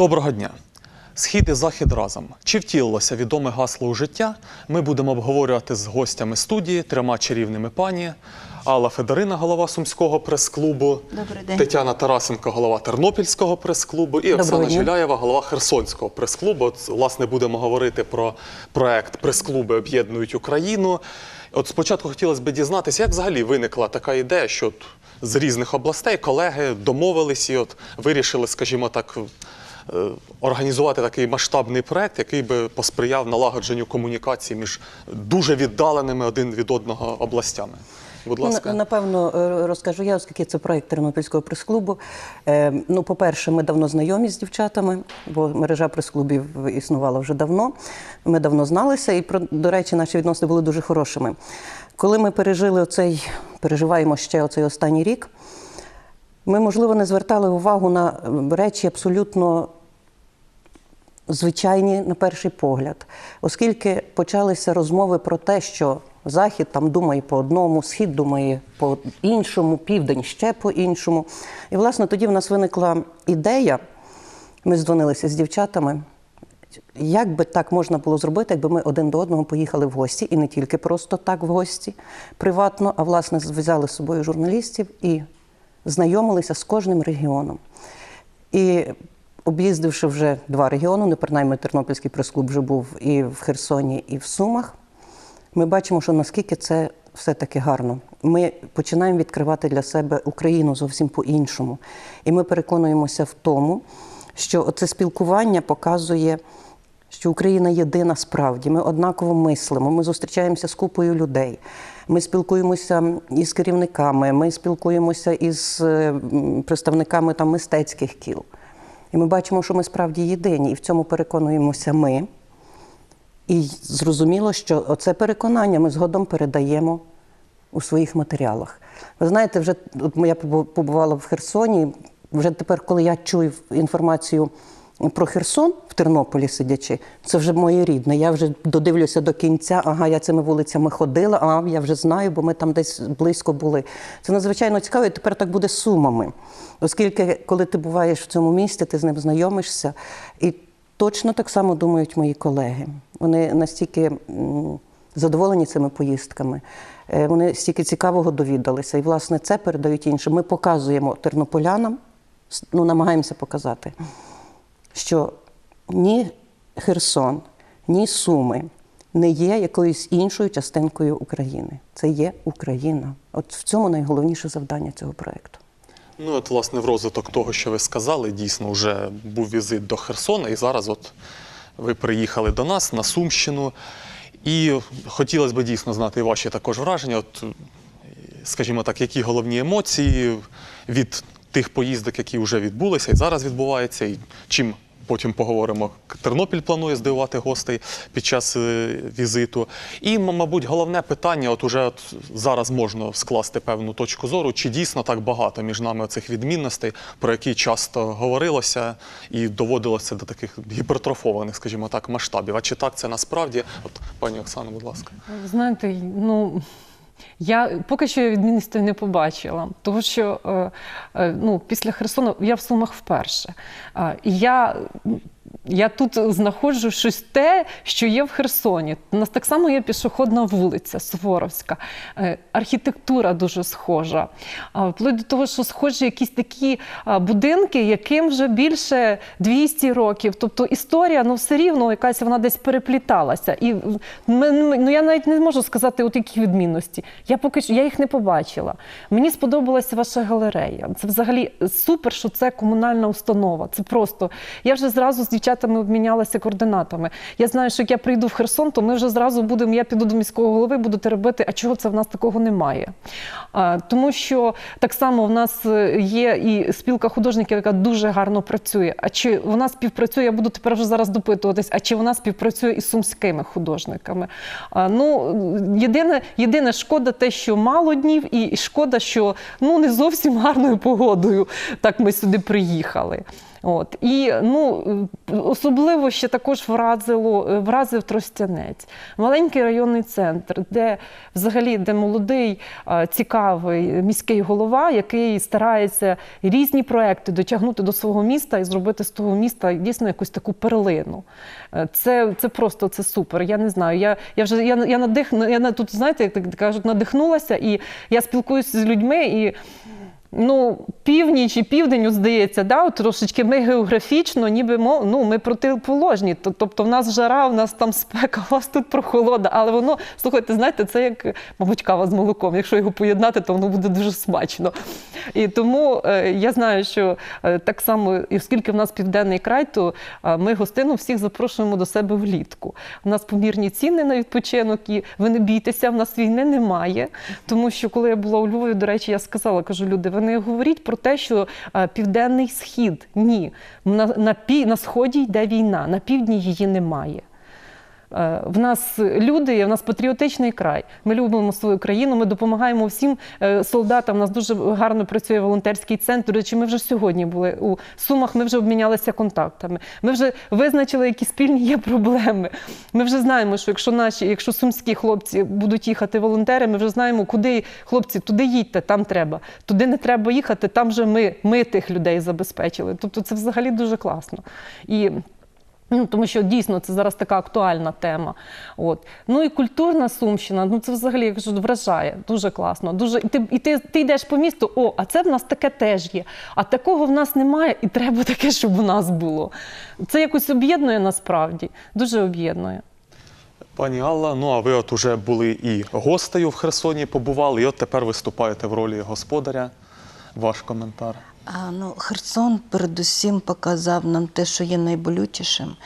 Доброго дня! Схід і захід разом. Чи втілилося відоме гасло у життя? Ми будемо обговорювати з гостями студії, трьома чарівними пані. Алла Федорина, голова Сумського прес-клубу, Тетяна Тарасенко, голова Тернопільського прес-клубу, і Оксана дня. Жиляєва, голова Херсонського прес-клубу. От, власне, будемо говорити про проект Прес-клуби об'єднують Україну. От спочатку хотілося б дізнатися, як взагалі виникла така ідея, що з різних областей колеги домовились і от вирішили, скажімо так, організувати такий масштабний проект, який би посприяв налагодженню комунікації між дуже віддаленими один від одного областями. Будь Ну, ласка. Напевно, е, розкажу я, оскільки це проект Тернопільського прес-клубу. Е, Ну, по-перше, ми давно знайомі з дівчатами, бо мережа прес-клубів існувала вже давно. Ми давно зналися, і до речі, наші відносини були дуже хорошими. Коли ми пережили оцей, переживаємо ще оцей останній рік, ми, можливо, не звертали увагу на е, речі абсолютно звичайні на перший погляд, оскільки почалися розмови про те, що Захід там думає по одному, схід думає по іншому, південь ще по іншому. І, власне, тоді в нас виникла ідея. Ми здзвонилися з дівчатами. Як би так можна було зробити, якби ми один до одного поїхали в гості, і не тільки просто так в гості приватно, а власне взяли з собою журналістів і знайомилися з кожним регіоном. І об'їздивши вже два регіони, не принаймні Тернопільський прес-клуб вже був і в Херсоні, і в Сумах, ми бачимо, що наскільки це все-таки гарно. Ми починаємо відкривати для себе Україну зовсім по-іншому. І ми переконуємося в тому, що це спілкування показує, що Україна єдина справді. Ми однаково мислимо, ми зустрічаємося з купою людей. Ми спілкуємося із керівниками, ми спілкуємося із е, представниками там, мистецьких кіл. І ми бачимо, що ми справді єдині, і в цьому переконуємося ми. І зрозуміло, що оце переконання ми згодом передаємо у своїх матеріалах. Ви знаєте, вже от я побувала в Херсоні. Вже тепер, коли я чую інформацію про Херсон в Тернополі сидячи, це вже моє рідне. Я вже додивлюся до кінця. Ага, я цими вулицями ходила, а я вже знаю, бо ми там десь близько були. Це надзвичайно цікаво, і тепер так буде з сумами. Оскільки, коли ти буваєш в цьому місті, ти з ним знайомишся. І точно так само думають мої колеги. Вони настільки задоволені цими поїздками. Е, Вони стільки цікавого довідалися. І, власне, це передають іншим. Ми показуємо тернополянам, ну, намагаємося показати, що ні Херсон, ні Суми не є якоюсь іншою частинкою України. Це є Україна. От в цьому найголовніше завдання цього проєкту. Ну, от, власне, в розвиток того, що ви сказали, дійсно вже був візит до Херсона, і зараз от ви приїхали до нас на Сумщину. І хотілося б дійсно знати ваші також враження. От, скажімо так, які головні емоції від тих поїздок, які вже відбулися і зараз відбуваються, і чим потім поговоримо. Тернопіль планує здивувати гостей під час е, візиту. І, мабуть, головне питання: от уже от зараз можна скласти певну точку зору, чи дійсно так багато між нами цих відмінностей, про які часто говорилося і доводилося до таких гіпертрофованих, скажімо так, масштабів. А чи так це насправді? От пані Оксано, будь ласка. Знаєте, ну. Я поки що відмінності не побачила, тому що е, е, ну, після Херсону я в Сумах вперше. Е, і я, я тут знаходжу щось те, що є в Херсоні. У нас так само є пішохідна вулиця Суворовська, Е, архітектура дуже схожа. Вплоть до того, що схожі якісь такі будинки, яким вже більше 200 років. Тобто історія, ну все рівно якась вона десь перепліталася. І ну, я навіть не можу сказати, от які відмінності. Я поки що я їх не побачила. Мені сподобалася ваша галерея. Це взагалі супер, що це комунальна установа. Це просто. Я вже зразу дівчатами обмінялася координатами. Я знаю, що як я прийду в Херсон, то ми вже зразу будемо. Я піду до міського голови, буду теребити, а чого це в нас такого немає? А, тому що так само в нас е, є і спілка художників, яка дуже гарно працює. А чи вона співпрацює? Я буду тепер вже зараз допитуватись, а чи вона співпрацює із сумськими художниками? А, ну, єдине, єдине шкода те, що мало днів, і шкода, що ну не зовсім гарною погодою так ми сюди приїхали. От і ну особливо ще також вразило е, вразив Тростянець, маленький районний центр, де взагалі де молодий цікавий міський голова, який старається різні проекти дотягнути до свого міста і зробити з того міста дійсно якусь таку перлину. Е, Це, це просто це супер. Я не знаю. Я, я вже я, я надихну, я тут, знаєте, як кажуть, надихнулася, і я спілкуюся з людьми і. Ну, північ і південь, здається, да, трошечки ми географічно, ніби ну, ми протиположні. Тобто в нас жара, в нас там спека, у вас тут прохолода. Але воно, слухайте, знаєте, це як, мабуть, кава з молоком. Якщо його поєднати, то воно буде дуже смачно. І тому е, я знаю, що е, так само, і оскільки в нас південний край, то е, ми гостину всіх запрошуємо до себе влітку. У нас помірні ціни на відпочинок, і ви не бійтеся, в нас війни немає. Тому що коли я була у Львові, до речі, я сказала, кажу, люди, ви не говоріть про те, що південний схід. Ні. На, на, на сході йде війна, на півдні її немає. Е, В нас люди, в нас патріотичний край. Ми любимо свою країну, ми допомагаємо всім е, солдатам. У нас дуже гарно працює волонтерський центр. Речі, ми вже сьогодні були у Сумах, ми вже обмінялися контактами. Ми вже визначили, які спільні є проблеми. Ми вже знаємо, що якщо наші, якщо сумські хлопці будуть їхати волонтери, ми вже знаємо, куди хлопці, туди їдьте, там треба. Туди не треба їхати, там вже ми, ми тих людей забезпечили. Тобто це взагалі дуже класно. І Ну, тому що дійсно це зараз така актуальна тема. От. Ну і культурна сумщина, ну це взагалі я кажу, вражає, дуже класно. Дуже... І, ти, і ти, ти йдеш по місту, о, а це в нас таке теж є. А такого в нас немає, і треба таке, щоб у нас було. Це якось об'єднує насправді, дуже об'єднує. Пані Алла, ну а ви от уже були і гостею в Херсоні, побували, і от тепер виступаєте в ролі господаря. Ваш коментар. А, ну, Херсон передусім показав нам те, що є найболючішим.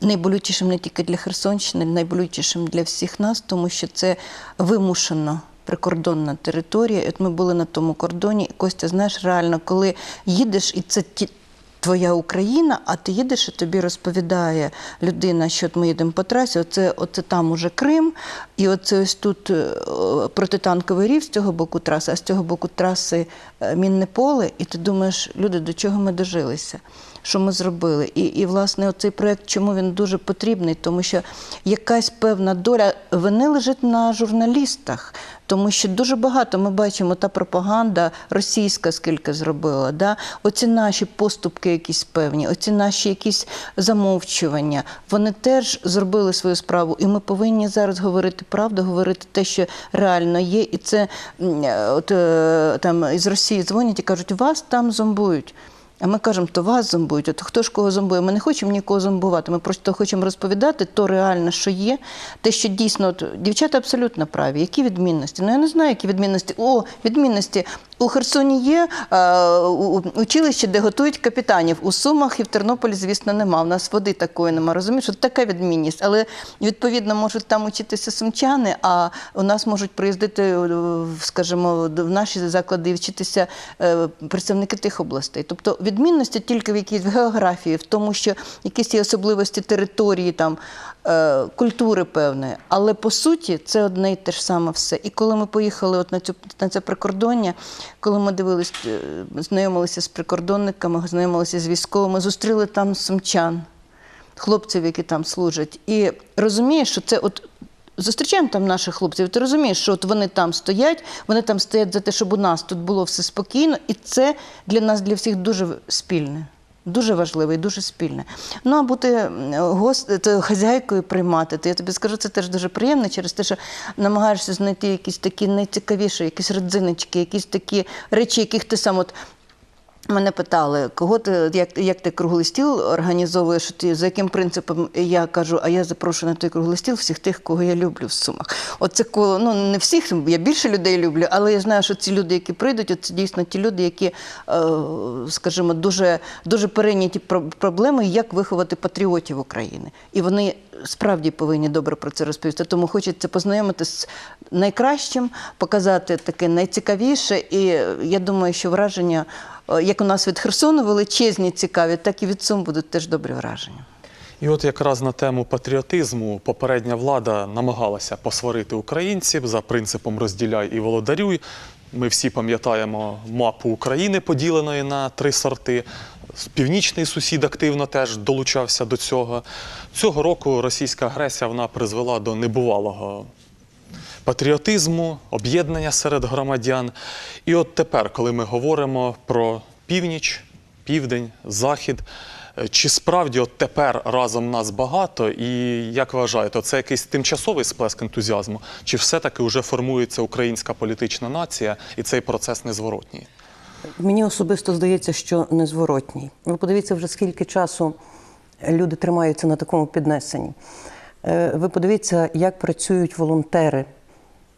Найболючішим не тільки для Херсонщини, найболючішим для всіх нас, тому що це вимушено прикордонна територія. От ми були на тому кордоні, і Костя, знаєш, реально, коли їдеш, і це ті. Твоя Україна, а ти їдеш і тобі розповідає людина, що от ми їдемо по трасі, оце, оце там уже Крим, і оце ось тут е, протитанковий рів з цього боку траси, а з цього боку траси е, мінне поле, і ти думаєш, люди, до чого ми дожилися? Що ми зробили? І, і власне, оцей проект, чому він дуже потрібний, тому що якась певна доля вини лежить на журналістах, тому що дуже багато ми бачимо та пропаганда російська, скільки зробила. Да? Оці наші поступки, якісь певні, оці наші якісь замовчування, вони теж зробили свою справу, і ми повинні зараз говорити правду, говорити те, що реально є. І це е, от е, там із Росії дзвонять і кажуть, вас там зомбують. А ми кажемо, то вас зомбують. От хто ж кого зомбує? Ми не хочемо нікого зомбувати. Ми просто хочемо розповідати то реально, що є, те, що дійсно от, дівчата абсолютно праві. Які відмінності? Ну я не знаю, які відмінності. О, відмінності. У Херсоні є е, училище, де готують капітанів. У Сумах і в Тернополі, звісно, нема. У нас води такої нема. Розумієш, от така відмінність. Але відповідно можуть там учитися сумчани, а у нас можуть приїздити, е, скажімо, в наші заклади і вчитися е, представники тих областей. Тобто відмінності тільки в якійсь географії, в тому, що якісь є особливості території, там культури певної. Але по суті це одне і те ж саме все. І коли ми поїхали от на цю на це прикордоння, коли ми дивились, е, знайомилися з прикордонниками, знайомилися з військовими, зустріли там сумчан, хлопців, які там служать, і розумієш, що це от. Зустрічаємо там наших хлопців, ти розумієш, що от вони там стоять, вони там стоять за те, щоб у нас тут було все спокійно, і це для нас, для всіх дуже спільне. Дуже важливе і дуже спільне. Ну а бути гост, хазяйкою приймати, то я тобі скажу, це теж дуже приємно через те, що намагаєшся знайти якісь такі найцікавіші, якісь родзиночки, якісь такі речі, яких ти сам от Мене питали, кого ти як, як ти круглий стіл організовуєш? Ти за яким принципом я кажу, а я запрошую на той круглий стіл всіх тих, кого я люблю в сумах. Оце коло ну не всіх, я більше людей люблю, але я знаю, що ці люди, які прийдуть, це дійсно ті люди, які, е, скажімо, дуже дуже перейняті про- проблеми, як виховати патріотів України. І вони справді повинні добре про це розповісти. Тому хочеться познайомити з найкращим, показати таке найцікавіше. І я думаю, що враження, як у нас від Херсону величезні, цікаві, так і від Сум будуть теж добрі враження. І от якраз на тему патріотизму попередня влада намагалася посварити українців за принципом розділяй і володарюй. Ми всі пам'ятаємо мапу України, поділеної на три сорти. північний сусід активно теж долучався до цього. Цього року російська агресія вона призвела до небувалого патріотизму, об'єднання серед громадян. І от тепер, коли ми говоримо про північ, південь, захід, е, чи справді от тепер разом нас багато, і як вважаєте, це якийсь тимчасовий сплеск ентузіазму, чи все-таки вже формується українська політична нація, і цей процес незворотній? Мені особисто здається, що незворотній. Ви подивіться вже скільки часу люди тримаються на такому піднесенні. Е, Ви подивіться, як працюють волонтери.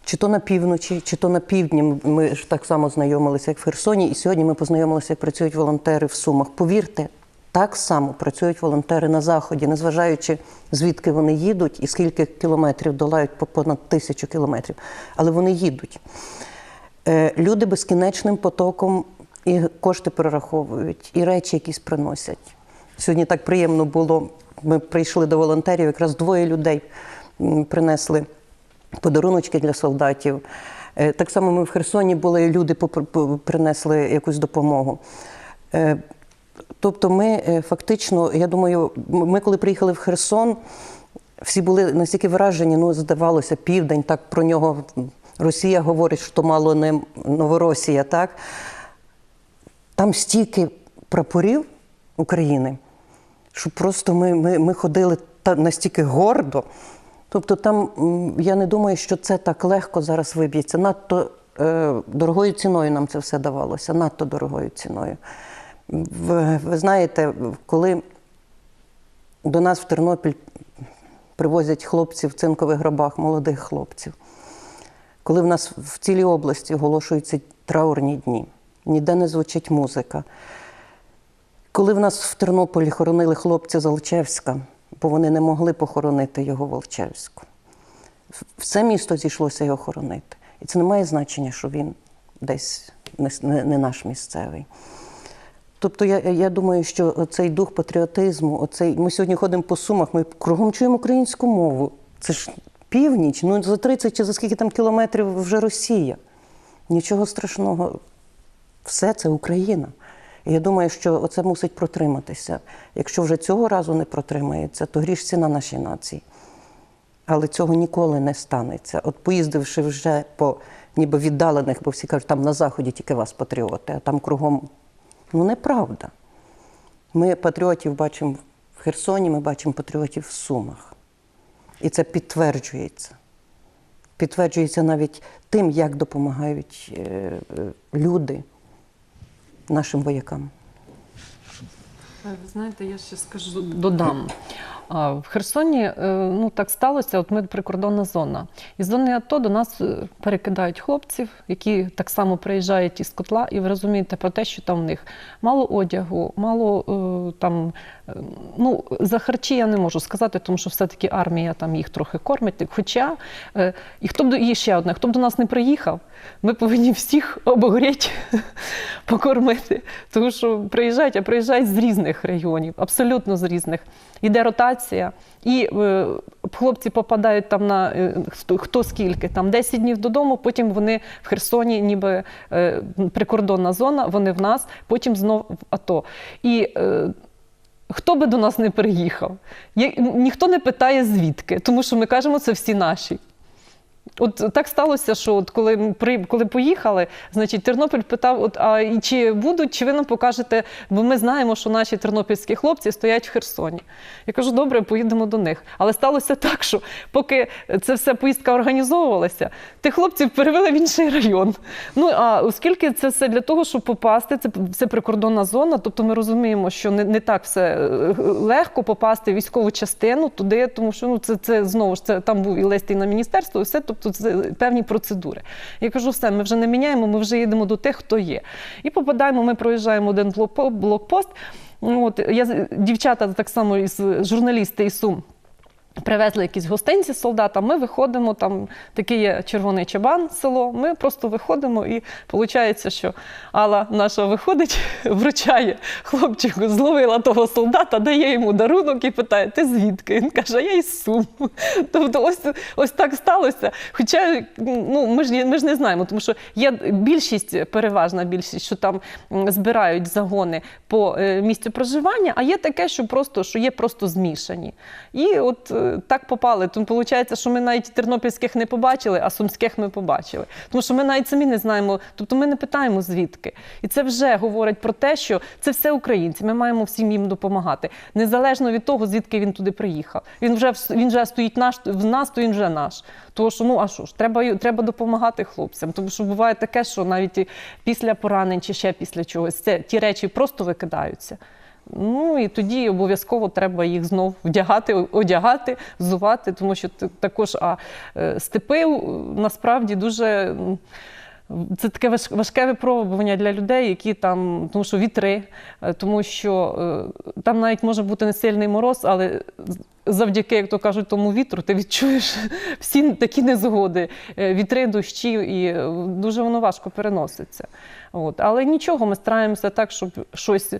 Чи то на півночі, чи то на півдні. Ми ж так само знайомилися, як в Херсоні, і сьогодні ми познайомилися, як працюють волонтери в Сумах. Повірте, так само працюють волонтери на заході, незважаючи звідки вони їдуть і скільки кілометрів долають по понад тисячу кілометрів. Але вони їдуть. Е, Люди безкінечним потоком і кошти перераховують, і речі якісь приносять. Сьогодні так приємно було. Ми прийшли до волонтерів, якраз двоє людей принесли подаруночки для солдатів. Е, Так само ми в Херсоні були, і люди принесли якусь допомогу. Е, Тобто, ми е, фактично, я думаю, ми коли приїхали в Херсон, всі були настільки вражені, ну, здавалося, південь, так про нього Росія говорить, що мало не Новоросія, так? Там стільки прапорів України, що просто ми, ми, ми ходили настільки гордо. Тобто, там я не думаю, що це так легко зараз виб'ється. Надто е, дорогою ціною нам це все давалося, надто дорогою ціною. Ви, ви знаєте, коли до нас в Тернопіль привозять хлопців в цинкових гробах, молодих хлопців, коли в нас в цілій області оголошуються траурні дні, ніде не звучить музика. Коли в нас в Тернополі хоронили хлопця з бо вони не могли похоронити його в Алчевську. Все місто зійшлося його хоронити. І це не має значення, що він десь не наш місцевий. Тобто я, я думаю, що цей дух патріотизму, оцей, ми сьогодні ходимо по сумах, ми кругом чуємо українську мову. Це ж північ, ну за 30 чи за скільки там кілометрів вже Росія. Нічого страшного. Все це Україна. І я думаю, що це мусить протриматися. Якщо вже цього разу не протримається, то гріш ціна нашій нації. Але цього ніколи не станеться. От поїздивши вже по ніби віддалених, бо всі кажуть, там на заході тільки вас патріоти, а там кругом. Ну, неправда. Ми патріотів бачимо в Херсоні, ми бачимо патріотів в Сумах. І це підтверджується. Підтверджується навіть тим, як допомагають е, е, люди нашим воякам. Ви знаєте, я ще скажу додам. В Херсоні е, ну так сталося. От ми прикордонна зона. Із зони АТО до нас е, перекидають хлопців, які так само приїжджають із котла, і ви розумієте про те, що там в них мало одягу, мало е, там. Ну за харчі я не можу сказати, тому що все-таки армія там їх трохи кормить. Хоча е, і хто б до і ще одне, хто б до нас не приїхав, ми повинні всіх обогріти, покормити. Тому що приїжджають, а приїжджають з різних регіонів, абсолютно з різних. Іде ротація, і е, хлопці попадають там на е, хто, хто скільки, там 10 днів додому, потім вони в Херсоні, ніби е, прикордонна зона, вони в нас, потім знов в АТО. І е, Хто би до нас не приїхав? Ніхто не питає звідки, тому що ми кажемо, це всі наші. От так сталося, що от коли при коли поїхали, значить Тернопіль питав: от а чи будуть, чи ви нам покажете, бо ми знаємо, що наші тернопільські хлопці стоять в Херсоні. Я кажу, добре, поїдемо до них. Але сталося так, що поки це все поїздка організовувалася, тих хлопців перевели в інший район. Ну а оскільки це все для того, щоб попасти, це, це прикордонна зона, тобто ми розуміємо, що не, не так все е, легко попасти в військову частину туди, тому що ну це, це знову ж це там був і лист і на міністерство, і все, тобто це певні процедури. Я кажу, все, ми вже не міняємо, ми вже їдемо до тих, хто є. І попадаємо, ми проїжджаємо один блокпо- блокпост. Ну, От, я, дівчата так само із журналісти із Сум. Привезли якісь гостинці з солдата, ми виходимо, там такий є червоний чабан село. Ми просто виходимо, і виходить, що Алла наша виходить, вручає хлопчику, зловила того солдата, дає йому дарунок і питає: Ти звідки? Він каже, я із Сум. Тобто, ось, ось так сталося. Хоча ну, ми, ж, ми ж не знаємо, тому що є більшість, переважна більшість, що там збирають загони по е, місцю проживання, а є таке, що просто що є просто змішані. І от е, так попали. Тому виходить, що ми навіть тернопільських не побачили, а сумських ми побачили. Тому що ми навіть самі не знаємо, тобто ми не питаємо звідки. І це вже говорить про те, що це все українці. Ми маємо всім їм допомагати, незалежно від того, звідки він туди приїхав. Він вже він вже стоїть наш в нас, то він вже наш. Тому що ну а що ж, треба треба допомагати хлопцям. Тому що буває таке, що навіть після поранень чи ще після чогось це ті речі просто викидаються. Ну і тоді обов'язково треба їх знов вдягати, одягати, взувати, тому що також а, е, степи е, насправді дуже. Це таке важке випробування для людей, які там, тому що вітри, е, тому що там навіть може бути не сильний мороз, але завдяки, як то кажуть, тому вітру ти відчуєш всі такі незгоди, вітри, дощі, і дуже воно важко переноситься. От. Але нічого, ми стараємося так, щоб щось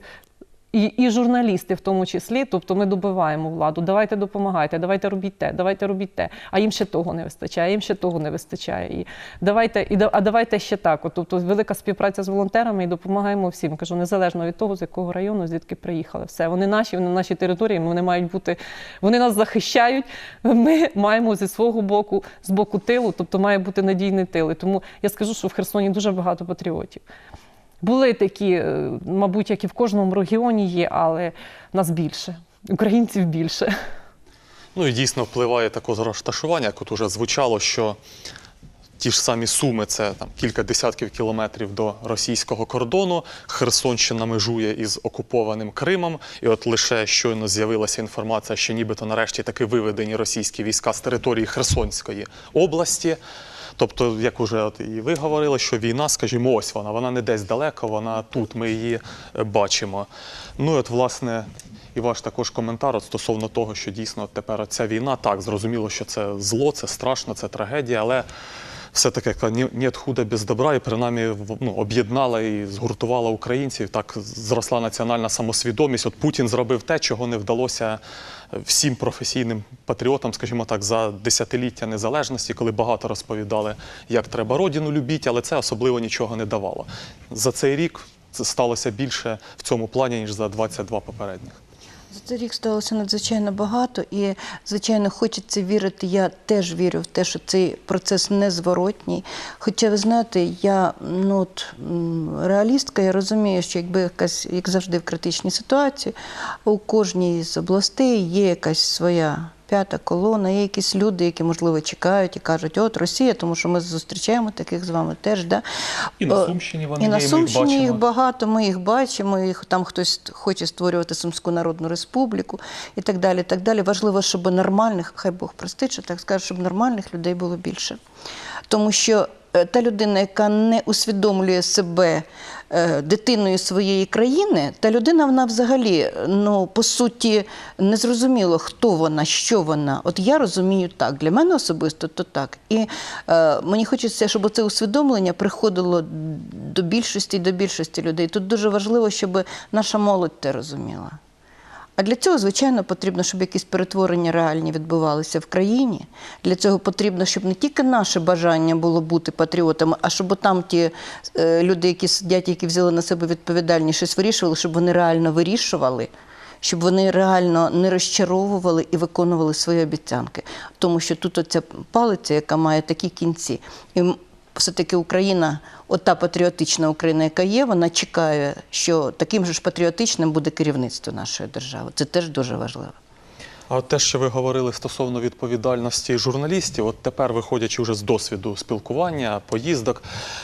і, і журналісти в тому числі, тобто ми добиваємо владу, давайте допомагайте, давайте робіть те, давайте робіть те. А їм ще того не вистачає, їм ще того не вистачає. І давайте, і, а давайте ще так. От, тобто велика співпраця з волонтерами і допомагаємо всім. Кажу, незалежно від того, з якого району, звідки приїхали. Все, вони наші, вони на нашій території, вони мають бути, вони нас захищають. Ми маємо зі свого боку, з боку тилу, тобто має бути надійний тил. І тому я скажу, що в Херсоні дуже багато патріотів. Були такі, е, мабуть, як і в кожному регіоні є, але нас більше, українців більше. Ну і дійсно впливає також розташування, як от уже звучало, що ті ж самі Суми це там кілька десятків кілометрів до російського кордону. Херсонщина межує із окупованим Кримом. І от лише щойно з'явилася інформація, що нібито нарешті таки виведені російські війська з території Херсонської області. Тобто, як уже і ви говорили, що війна, скажімо, ось вона, вона не десь далеко, вона тут, ми її е, бачимо. Ну і от, власне, і ваш також коментар от стосовно того, що дійсно тепер ця війна, так, зрозуміло, що це зло, це страшно, це трагедія, але все-таки нет худа без добра, і принаймні ну, об'єднала і згуртувала українців. Так зросла національна самосвідомість. От Путін зробив те, чого не вдалося всім професійним патріотам, скажімо так, за десятиліття незалежності, коли багато розповідали, як треба родину любити, але це особливо нічого не давало. За цей рік сталося більше в цьому плані, ніж за 22 попередніх. За цей рік сталося надзвичайно багато, і звичайно хочеться вірити. Я теж вірю в те, що цей процес незворотній. Хоча ви знаєте, я ну от реалістка, я розумію, що якби якась, як завжди, в критичній ситуації, у кожній з областей є якась своя. П'ята колона, є якісь люди, які, можливо, чекають і кажуть, от Росія, тому що ми зустрічаємо таких з вами теж. Да? І на Сумщині вони і на і ми їх їх багато, ми їх бачимо, їх там хтось хоче створювати Сумську Народну Республіку і так далі. так далі. Важливо, щоб нормальних, хай Бог простить, що так скаже, щоб нормальних людей було більше. Тому що е, та людина, яка не усвідомлює себе дитиною своєї країни, та людина вона взагалі, ну по суті, не зрозуміло, хто вона, що вона. От я розумію так. Для мене особисто то так. І е, мені хочеться, щоб це усвідомлення приходило до більшості до більшості людей. Тут дуже важливо, щоб наша молодь те розуміла. А для цього, звичайно, потрібно, щоб якісь перетворення реальні відбувалися в країні. Для цього потрібно, щоб не тільки наше бажання було бути патріотами, а щоб там ті е, люди, які сидять, які взяли на себе відповідальність, щось вирішували, щоб вони реально вирішували, щоб вони реально не розчаровували і виконували свої обіцянки. Тому що тут оця палиця, яка має такі кінці. І все-таки Україна, ота патріотична Україна, яка є, вона чекає, що таким же ж патріотичним буде керівництво нашої держави. Це теж дуже важливо. А от те, що ви говорили стосовно відповідальності журналістів, от тепер, виходячи вже з досвіду спілкування, поїздок,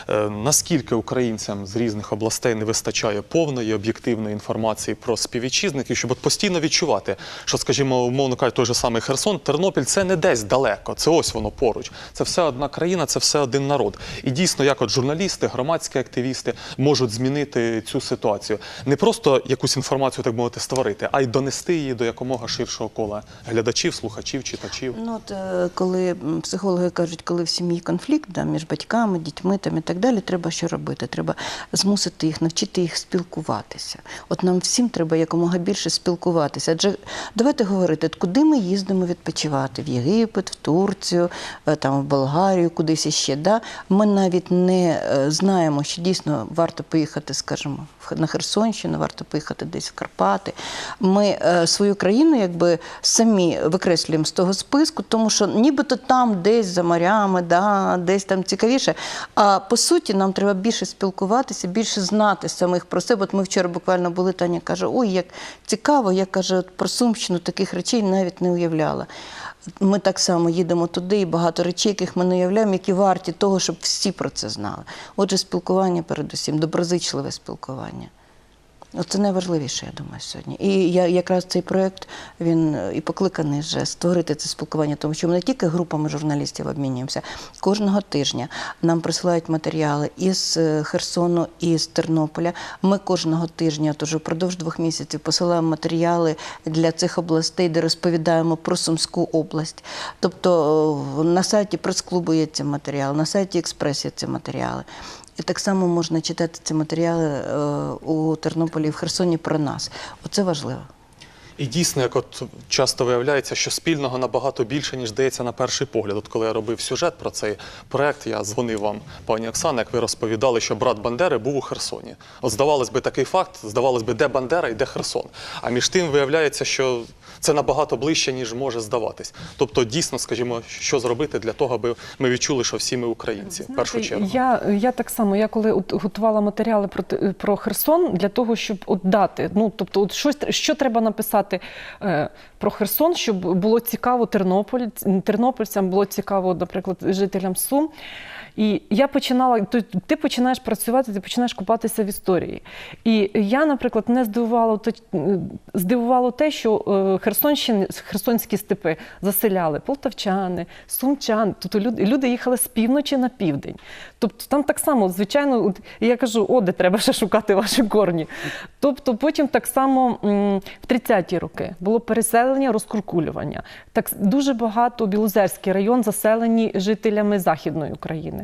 е, наскільки українцям з різних областей не вистачає повної об'єктивної інформації про співвітчизників, щоб от постійно відчувати, що, скажімо, умовно кажучи, той же самий Херсон, Тернопіль це не десь далеко, це ось воно поруч. Це все одна країна, це все один народ. І дійсно, як от журналісти, громадські активісти можуть змінити цю ситуацію. Не просто якусь інформацію, так мовити, створити, а й донести її до якомога ширшого кола для глядачів, слухачів, читачів? Ну, от, е, коли психологи кажуть, коли в сім'ї конфлікт да, між батьками, дітьми там, і так далі, треба що робити? Треба змусити їх, навчити їх спілкуватися. От нам всім треба якомога більше спілкуватися. Адже давайте говорити, куди ми їздимо відпочивати? В Єгипет, в Турцію, е, там, в Болгарію, кудись іще. Да? Ми навіть не е, знаємо, що дійсно варто поїхати, скажімо, на Херсонщину, варто поїхати десь в Карпати. Ми е, свою країну якби самі викреслюємо з того списку, тому що нібито там десь за морями, да, десь там цікавіше. А по суті, нам треба більше спілкуватися, більше знати самих про себе. От ми вчора буквально були, Таня каже, ой, як цікаво, я каже, про Сумщину таких речей навіть не уявляла. Ми так само їдемо туди, і багато речей, яких ми не уявляємо, які варті того, щоб всі про це знали. Отже, спілкування передусім, доброзичливе спілкування. Це найважливіше, я думаю, сьогодні. І я, якраз цей проєкт він е, і покликаний вже створити це спілкування, тому що ми не тільки групами журналістів обмінюємося. Кожного тижня нам присилають матеріали із е, Херсону і з Тернополя. Ми кожного тижня, тож впродовж двох місяців, посилаємо матеріали для цих областей, де розповідаємо про Сумську область. Тобто е, на сайті прес-клубу є ці матеріали, на сайті Експрес ці матеріали. І так само можна читати ці матеріали е, у Тернополі і в Херсоні про нас. Оце важливо. І дійсно, як от часто виявляється, що спільного набагато більше, ніж здається на перший погляд. От коли я робив сюжет про цей проект, я дзвонив вам, пані Оксана, як ви розповідали, що брат Бандери був у Херсоні. От здавалось би такий факт, здавалось би, де Бандера і де Херсон. А між тим виявляється, що це набагато ближче, ніж може здаватись. Тобто, дійсно, скажімо, що зробити для того, аби ми відчули, що всі ми українці в першу чергу. Я, я так само, я коли от готувала матеріали про, про Херсон для того, щоб от дати, ну тобто, от щось що треба написати е, про Херсон, щоб було цікаво Тернополь, тернопільцям, було цікаво, наприклад, жителям Сум. І я починала, то ти починаєш працювати, ти починаєш купатися в історії. І я, наприклад, не здивувало здивувало те, що е, Херсонщини, херсонські степи заселяли полтавчани, сумчани. Тобто люди, люди їхали з півночі на південь. Тобто там так само, звичайно, я кажу, о, де треба ще шукати ваші корні. Тобто потім так само в 30-ті роки було переселення, розкуркулювання. Так дуже багато Білозерський район заселені жителями Західної України.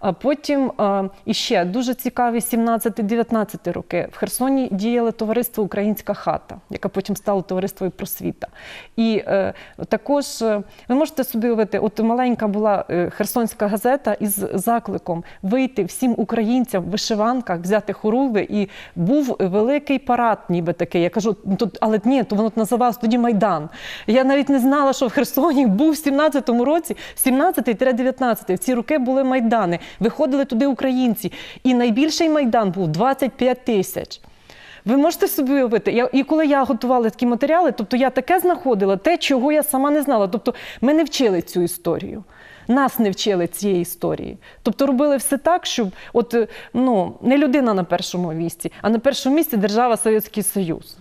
А потім іще дуже цікаві 17-19 роки. В Херсоні діяло товариство Українська хата, яке потім стало товариство і просвіта. І е, також е, ви можете собі уявити, от маленька була е, херсонська газета із закликом вийти всім українцям в вишиванках, взяти хоругви, і був великий парад, ніби такий. Я кажу, ну, то, але ні, то воно називалось тоді Майдан. Я навіть не знала, що в Херсоні був в 17-му році, 17-19, в ці роки були майдани. Виходили туди українці. І найбільший майдан був 25 тисяч. Ви можете собі уявити, я, і коли я готувала такі матеріали, тобто я таке знаходила, те, чого я сама не знала. Тобто ми не вчили цю історію. Нас не вчили цієї історії. Тобто робили все так, щоб от, ну, не людина на першому місці, а на першому місці держава Совєтський Союз.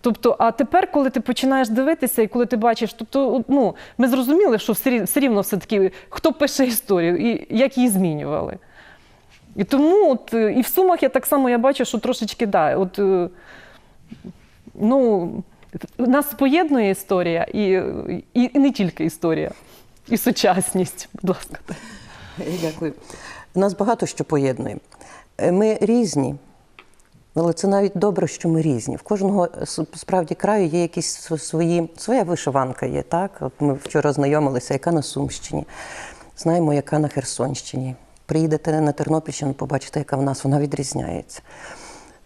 Тобто, а тепер, коли ти починаєш дивитися, і коли ти бачиш, тобто, ну, ми зрозуміли, що все рівно все-таки хто пише історію і як її змінювали. І тому от, і в Сумах я так само я бачу, що трошечки да, от, е, ну, нас поєднує історія і, і, і не тільки історія, і сучасність, будь ласка. Дякую. Нас багато що поєднує. Е, Ми різні, але це навіть добре, що ми різні. В кожного справді краю є якісь свої, своя вишиванка є, так? От ми вчора знайомилися, яка на Сумщині, знаємо, яка на Херсонщині. Приїдете на Тернопільщину, побачите, яка в нас, вона відрізняється.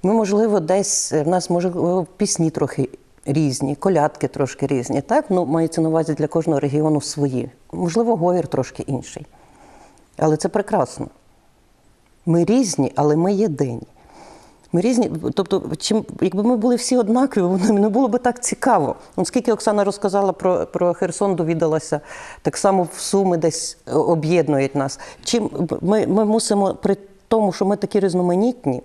Ми, можливо, десь е, в нас може е, пісні трохи різні, колядки трошки різні. Так, ну мається на увазі для кожного регіону свої. Можливо, говір трошки інший. Але це прекрасно. Ми різні, але ми єдині. Ми різні, тобто, чим, якби ми були всі однакові, воно не було би так цікаво. Оскільки Оксана розказала про, про Херсон, довідалася, так само в Суми десь е, об'єднують нас. Чим ми, ми мусимо при тому, що ми такі різноманітні,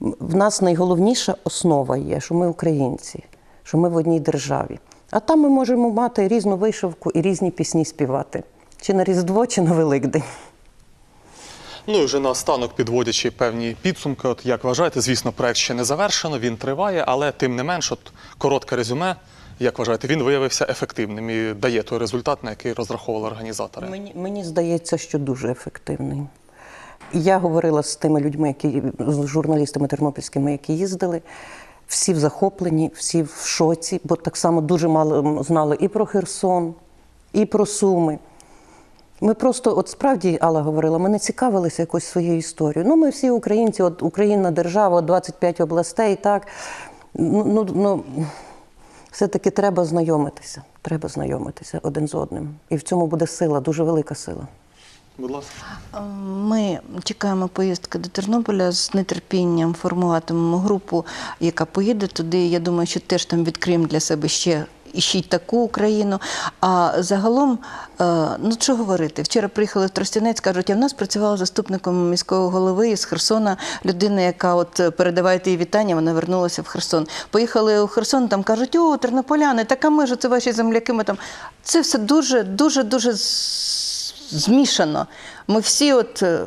в нас найголовніша основа є, що ми українці, що ми в одній державі. А там ми можемо мати різну вишивку і різні пісні співати. Чи на Різдво, чи на Великдень. Ну і вже наостанок, підводячи певні підсумки, от як вважаєте, звісно, проект ще не завершено, він триває, але тим не менш, от коротке резюме Як вважаєте, він виявився ефективним і дає той результат, на який розраховували організатори? Мені, мені здається, що дуже ефективний. Я говорила з тими людьми, які з журналістами тернопільськими, які їздили. Всі в захоплені, всі в шоці, бо так само дуже мало знали і про Херсон, і про Суми. Ми просто, от справді Алла говорила, ми не цікавилися якось своєю історією. Ну, ми всі українці, от Україна держава, 25 областей, так. Ну, ну, ну, все-таки треба знайомитися. Треба знайомитися один з одним. І в цьому буде сила, дуже велика сила. Будь ласка. Ми чекаємо поїздки до Тернополя з нетерпінням формуватимемо групу, яка поїде туди. Я думаю, що теж там відкриємо для себе ще. І ще й таку Україну. А загалом, е, ну що говорити, вчора приїхали в Тростянець, кажуть, а в нас працювала заступником міського голови із Херсона людина, яка от е, передавайте їй вітання, вона вернулася в Херсон. Поїхали у Херсон, там кажуть, о, тернополяни, так а ми ж це ваші земляки. Ми там це все дуже, дуже, дуже змішано. Ми всі от е,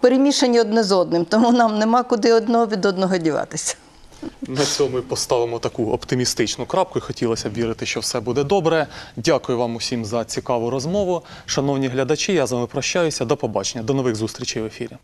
перемішані одне з одним, тому нам нема куди одного від одного діватися. На цьому поставимо таку оптимістичну крапку. Хотілося б вірити, що все буде добре. Дякую вам усім за цікаву розмову. Шановні глядачі, я з вами прощаюся. До побачення. До нових зустрічей в ефірі.